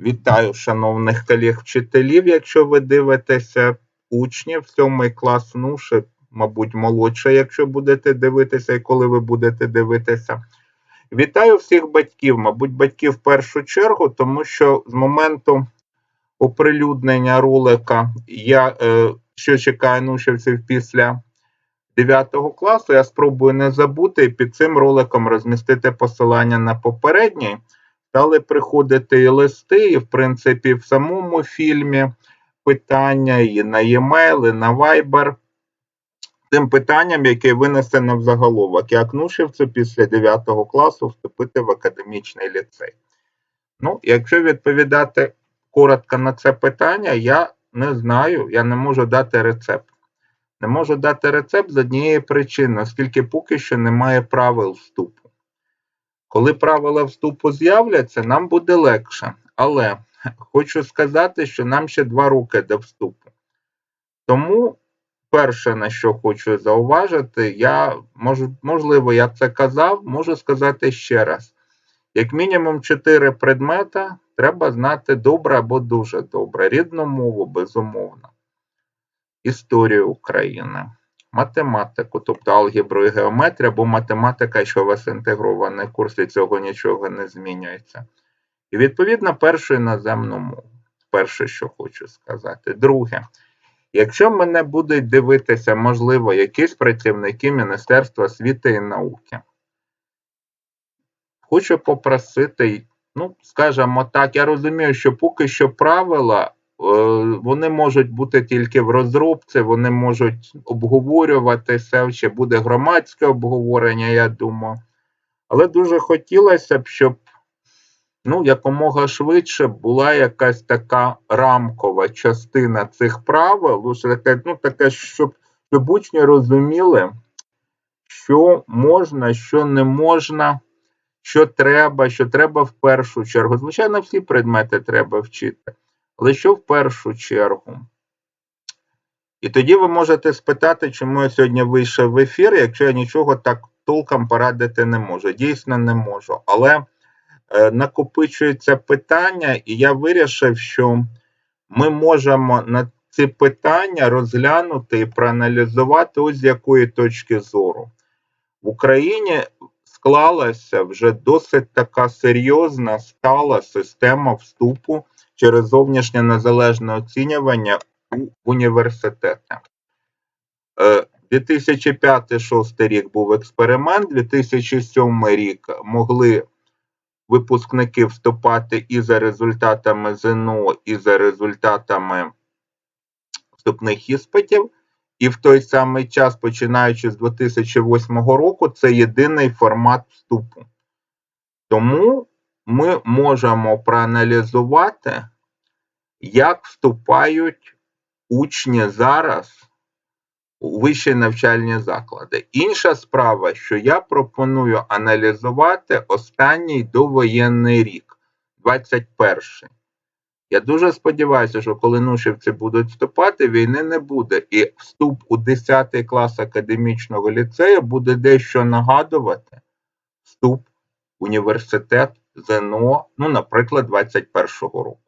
Вітаю шановних колег-вчителів. Якщо ви дивитеся учнів, сьомий клас, ну ще, мабуть, молодше, якщо будете дивитися, і коли ви будете дивитися. Вітаю всіх батьків, мабуть, батьків в першу чергу, тому що з моменту оприлюднення ролика я е, що чекаю нушівців після 9 класу, я спробую не забути і під цим роликом розмістити посилання на попередній. Стали приходити і листи, і, в принципі, в самому фільмі питання, і на e-mail, і на Viber. Тим питанням, яке винесено в заголовок, як Нушівцю після 9 класу вступити в академічний ліцей. Ну, якщо відповідати коротко на це питання, я не знаю, я не можу дати рецепт. Не можу дати рецепт з однієї причини, оскільки поки що немає правил вступу. Коли правила вступу з'являться, нам буде легше. Але хочу сказати, що нам ще два роки до вступу. Тому, перше, на що хочу зауважити, я можливо, я це казав, можу сказати ще раз: як мінімум, чотири предмета треба знати добре або дуже добре. Рідну мову, безумовно, історію України математику, тобто алгебру і геометрію, або математика, що у вас інтегрований курс, від цього нічого не змінюється. І, відповідно, першу іноземну мову. Перше, що хочу сказати. Друге, якщо мене будуть дивитися, можливо, якісь працівники Міністерства освіти і науки, хочу попросити, ну, скажімо так, я розумію, що поки що правила вони можуть бути тільки в розробці, вони можуть обговорюватися, ще буде громадське обговорення, я думаю. Але дуже хотілося б, щоб ну, якомога швидше була якась така рамкова частина цих правил, таке, ну, таке, щоб, щоб розуміли, що можна, що не можна, що треба, що треба в першу чергу. Звичайно, всі предмети треба вчити. Що в першу чергу? І тоді ви можете спитати, чому я сьогодні вийшов в ефір, якщо я нічого так толком порадити не можу. Дійсно, не можу. Але е, накопичується питання, і я вирішив, що ми можемо на ці питання розглянути і проаналізувати ось з якої точки зору. В Україні склалася вже досить така серйозна стала система вступу через зовнішнє незалежне оцінювання у університети. 2005-2006 е, рік був експеримент, 2007 рік могли випускники вступати і за результатами ЗНО, і за результатами вступних іспитів. І в той самий час, починаючи з 2008 року, це єдиний формат вступу. Тому ми можемо проаналізувати, як вступають учні зараз у вищі навчальні заклади. Інша справа, що я пропоную аналізувати останній довоєнний рік, 21-й. Я дуже сподіваюся, що коли нушівці будуть вступати, війни не буде. І вступ у 10 клас академічного ліцею буде дещо нагадувати вступ в університет ЗНО, ну, наприклад, 21-го року.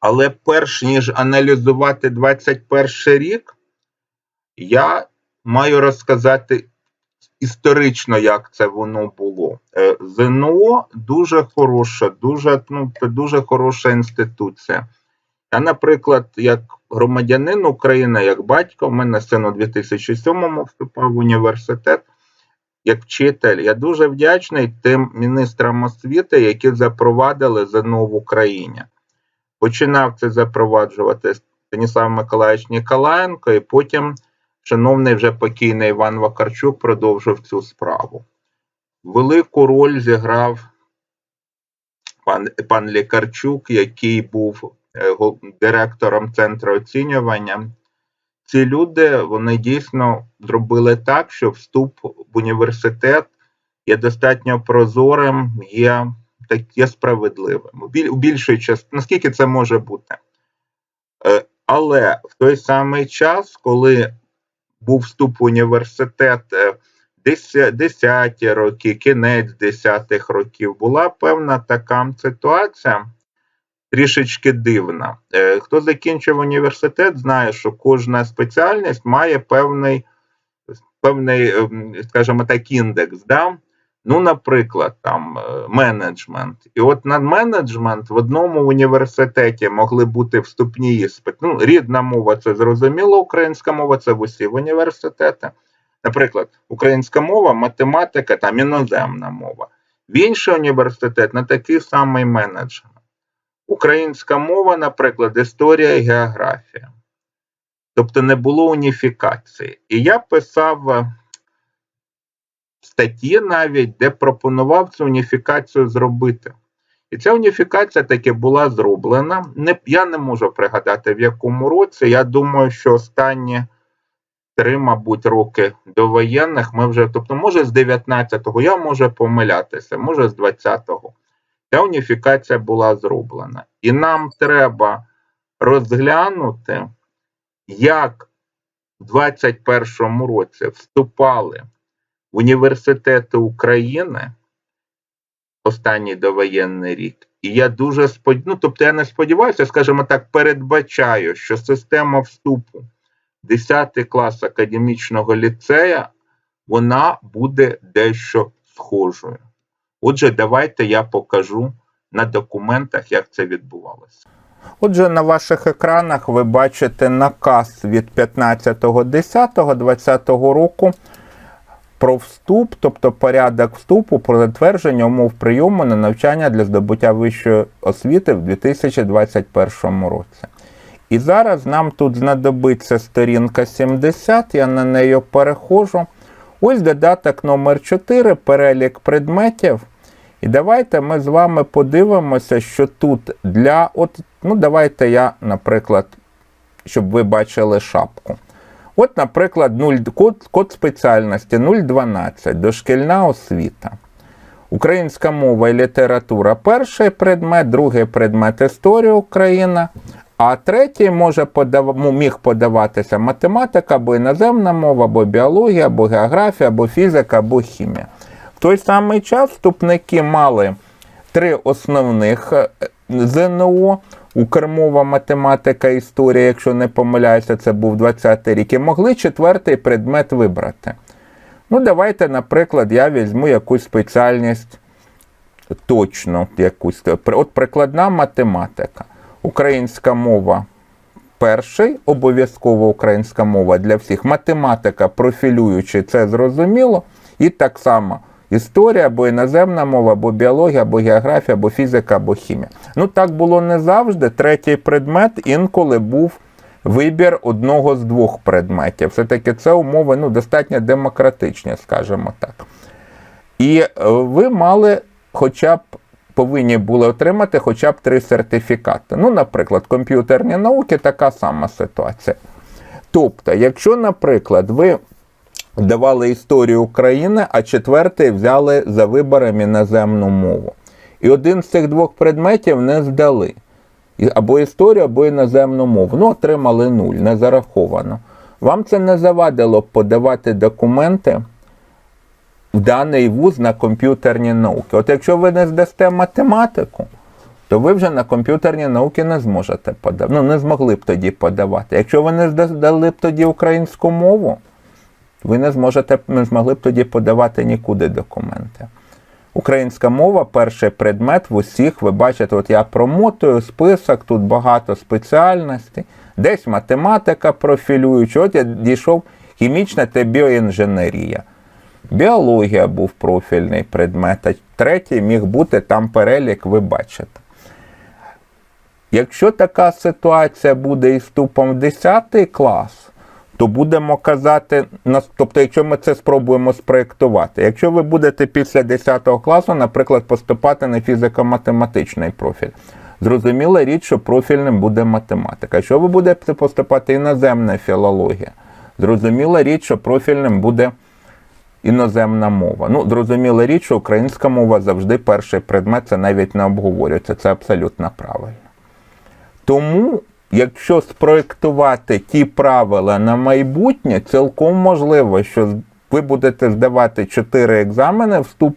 Але перш ніж аналізувати 21 рік, я маю розказати історично, як це воно було. Е, ЗНО дуже хороша, дуже ну, це дуже хороша інституція. Я, наприклад, як громадянин України, як батько, в мене син у 2007-му вступав в університет як вчитель. Я дуже вдячний тим міністрам освіти, які запровадили ЗНО в Україні. Починав це запроваджувати Станіслав Миколаївич Ніколаєнко, і потім, шановний вже покійний Іван Вакарчук, продовжив цю справу. Велику роль зіграв пан пан Лікарчук, який був е, директором центру оцінювання ці люди вони дійсно зробили так, що вступ в університет є достатньо прозорим, є так, є справедливим. У більшої частини, наскільки це може бути. Е, але в той самий час, коли був вступ в університет 10-ті е, роки, кінець 10-х років, була певна така ситуація, трішечки дивна. Е, Хто закінчив університет, знає, що кожна спеціальність має певний, певний ем, скажімо так, індекс. Да? Ну, наприклад, там е, менеджмент. І от на менеджмент в одному університеті могли бути вступні іспити. Ну, рідна мова це зрозуміло, українська мова це в усі університети. Наприклад, українська мова, математика, там іноземна мова. В інший університет на такий самий менеджмент. Українська мова, наприклад, історія і географія. Тобто не було уніфікації. І я писав е, статті навіть, де пропонував цю уніфікацію зробити. І ця уніфікація таки була зроблена. Не, я не можу пригадати, в якому році. Я думаю, що останні три, мабуть, роки довоєнних ми вже, тобто, може, з 19-го, я можу помилятися, може, з 20-го. Ця уніфікація була зроблена. І нам треба розглянути, як в 21-му році вступали в університети України останній довоєнний рік. І я дуже сподіваюся, ну, тобто я не сподіваюся, скажімо так, передбачаю, що система вступу 10 клас академічного ліцея вона буде дещо схожою. Отже, давайте я покажу на документах, як це відбувалося. Отже, на ваших екранах ви бачите наказ від 15.10.2020 року про вступ, тобто порядок вступу про затвердження умов прийому на навчання для здобуття вищої освіти в 2021 році. І зараз нам тут знадобиться сторінка 70, я на неї переходжу. Ось додаток номер 4 перелік предметів. І давайте ми з вами подивимося, що тут для. От, Ну, давайте я, наприклад, щоб ви бачили шапку. От, наприклад, 0, код, код спеціальності 012, дошкільна освіта. Українська мова і література перший предмет, другий предмет історія Україна, а третій може подав... ну, міг подаватися математика, або іноземна мова, або біологія, або географія, або фізика, або хімія. Той самий час вступники мали три основних е, ЗНО. Укрмова, математика, історія, якщо не помиляюся, це був 20-й рік, і могли четвертий предмет вибрати. Ну, давайте, наприклад, я візьму якусь спеціальність точно якусь. От прикладна математика. Українська мова перший, обов'язково українська мова для всіх. Математика профілюючи, це зрозуміло. І так само історія, або іноземна мова, або біологія, або географія, або фізика, або хімія. Ну так було не завжди. Третій предмет інколи був вибір одного з двох предметів. Все-таки це умови ну, достатньо демократичні, скажімо так. І е, ви мали хоча б. Повинні були отримати хоча б три сертифікати. Ну, наприклад, комп'ютерні науки така сама ситуація. Тобто, якщо, наприклад, ви давали історію України, а четвертий взяли за вибором іноземну мову. І один з цих двох предметів не здали. Або історію, або іноземну мову. Ну, отримали нуль, не зараховано. Вам це не завадило подавати документи в даний вуз на комп'ютерні науки. От якщо ви не здасте математику, то ви вже на комп'ютерні науки не зможете подавати. Ну, не змогли б тоді подавати. Якщо ви не здали б тоді українську мову, ви не зможете не змогли б тоді подавати нікуди документи. Українська мова перший предмет в усіх, ви бачите, от я промотую список, тут багато спеціальностей, десь математика профілююча, от я дійшов хімічна та біоінженерія. Біологія був профільний предмет, а третій міг бути там перелік, ви бачите. Якщо така ситуація буде із вступом в 10 клас, то будемо казати, тобто, якщо ми це спробуємо спроєктувати, якщо ви будете після 10 класу, наприклад, поступати на фізико-математичний профіль, зрозуміла річ, що профільним буде математика. Якщо ви будете поступати іноземна філологія, зрозуміла річ, що профільним буде іноземна мова. Ну, зрозуміла річ, що українська мова завжди перший предмет, це навіть не обговорюється, це абсолютно правильно. Тому якщо спроєктувати ті правила на майбутнє, цілком можливо, що ви будете здавати 4 екзамени, вступ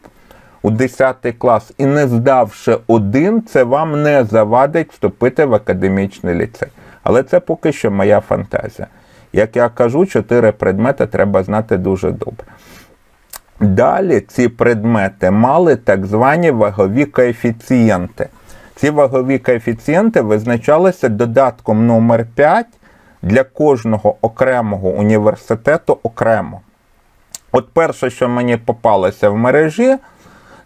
у 10 клас і не здавши один, це вам не завадить вступити в академічний ліцей. Але це поки що моя фантазія. Як я кажу, чотири предмети треба знати дуже добре. Далі ці предмети мали так звані вагові коефіцієнти. Ці вагові коефіцієнти визначалися додатком номер 5 для кожного окремого університету окремо. От перше, що мені попалося в мережі,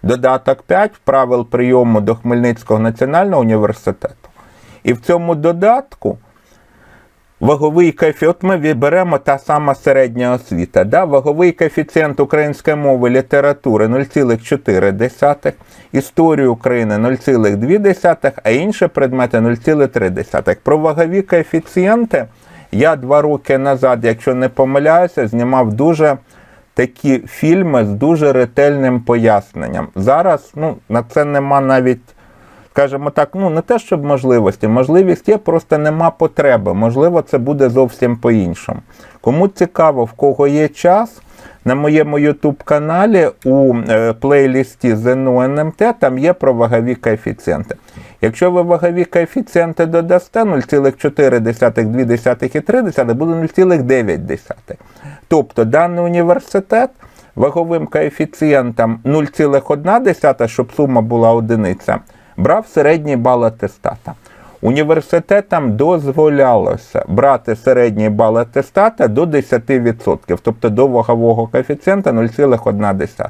додаток 5 правил прийому до Хмельницького національного університету. І в цьому додатку ваговий коефіцієнт, от ми беремо та сама середня освіта. Да? Ваговий коефіцієнт української мови літератури 0,4, історію України 0,2, а інші предмети 0,3. Про вагові коефіцієнти я два роки назад, якщо не помиляюся, знімав дуже такі фільми з дуже ретельним поясненням. Зараз ну, на це нема навіть, скажімо так, ну не те, щоб можливості. Можливість є, просто нема потреби. Можливо, це буде зовсім по-іншому. Кому цікаво, в кого є час. На моєму YouTube каналі у е, плейлісті ЗНО НМТ там є про вагові коефіцієнти. Якщо ви вагові коефіцієнти додасте 0,4, 2 і 3, буде 0,9. Тобто даний університет ваговим коефіцієнтом 0,1, щоб сума була одиниця, брав середній бал атестата. Університетам дозволялося брати середній бал атестата до 10%, тобто до вагового коефіцієнта 0,1.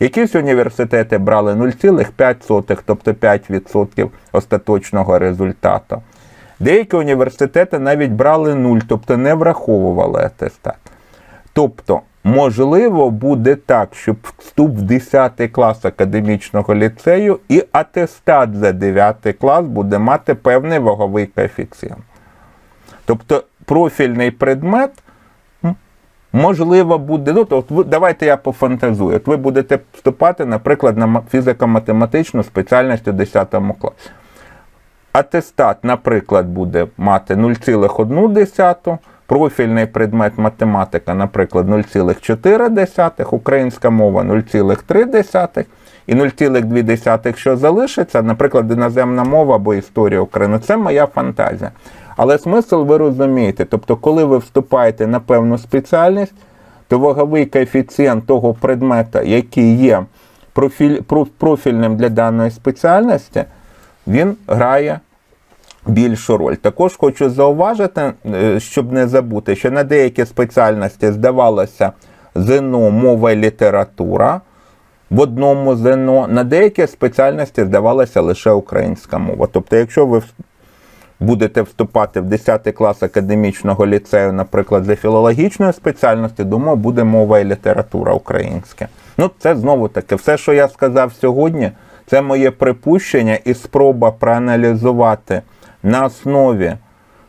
Якісь університети брали 0,5, тобто 5% остаточного результату. Деякі університети навіть брали 0, тобто не враховували атестат. Тобто, можливо, буде так, щоб вступ в 10 клас академічного ліцею і атестат за 9 клас буде мати певний ваговий коефіцієнт. Тобто профільний предмет, можливо, буде. Ну, то, от, давайте я пофантазую. От ви будете вступати, наприклад, на фізико-математичну спеціальність у 10 класі. Атестат, наприклад, буде мати 0,1 профільний предмет математика, наприклад, 0,4, українська мова 0,3 і 0,2, що залишиться, наприклад, іноземна мова або історія України. Це моя фантазія. Але смисл ви розумієте, тобто, коли ви вступаєте на певну спеціальність, то ваговий коефіцієнт того предмета, який є профіль, профільним для даної спеціальності, він грає більшу роль. Також хочу зауважити, е, щоб не забути, що на деякі спеціальності здавалося ЗНО мова і література. В одному ЗНО на деякі спеціальності здавалася лише українська мова. Тобто, якщо ви будете вступати в 10 клас академічного ліцею, наприклад, за філологічною спеціальністю, думаю, буде мова і література українська. Ну, це знову таки, все, що я сказав сьогодні, це моє припущення і спроба проаналізувати на основі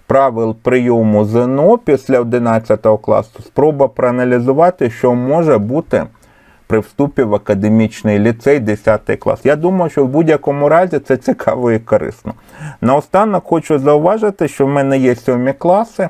правил прийому ЗНО після 11 класу, спроба проаналізувати, що може бути при вступі в академічний ліцей 10 клас. Я думаю, що в будь-якому разі це цікаво і корисно. Наостанок хочу зауважити, що в мене є сьомі класи,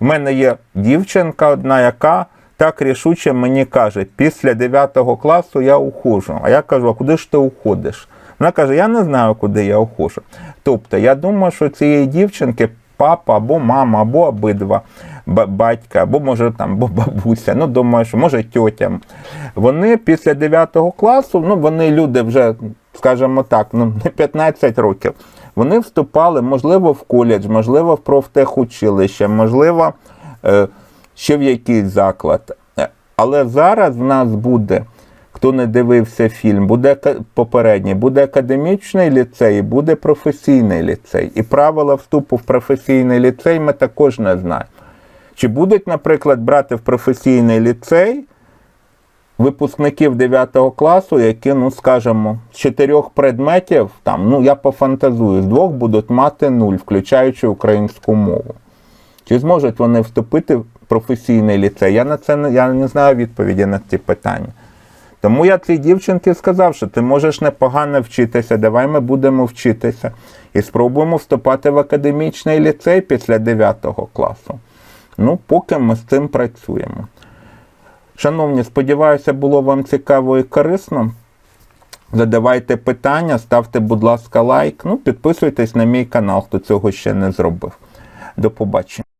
в мене є дівчинка одна, яка так рішуче мені каже, після 9 класу я ухожу. А я кажу, а куди ж ти уходиш? Вона каже: Я не знаю, куди я ухожу. Тобто, я думаю, що цієї дівчинки папа або мама, або обидва батька, або може там або бабуся, ну думаю, що може тьотя. Вони після 9 класу, ну вони люди вже, скажімо так, ну не 15 років. Вони вступали, можливо, в коледж, можливо, в профтехучилище, можливо, е, ще в якийсь заклад. Але зараз в нас буде хто не дивився фільм, буде попередній, буде академічний ліцей, буде професійний ліцей. І правила вступу в професійний ліцей ми також не знаємо. Чи будуть, наприклад, брати в професійний ліцей випускників 9 класу, які, ну, скажімо, з чотирьох предметів, там, ну, я пофантазую, з двох будуть мати нуль, включаючи українську мову. Чи зможуть вони вступити в професійний ліцей? Я на це я не знаю відповіді на ці питання. Тому я цій дівчинці сказав, що ти можеш непогано вчитися, давай ми будемо вчитися і спробуємо вступати в академічний ліцей після 9 класу. Ну, поки ми з цим працюємо. Шановні, сподіваюся, було вам цікаво і корисно. Задавайте питання, ставте, будь ласка, лайк. Ну, підписуйтесь на мій канал, хто цього ще не зробив. До побачення.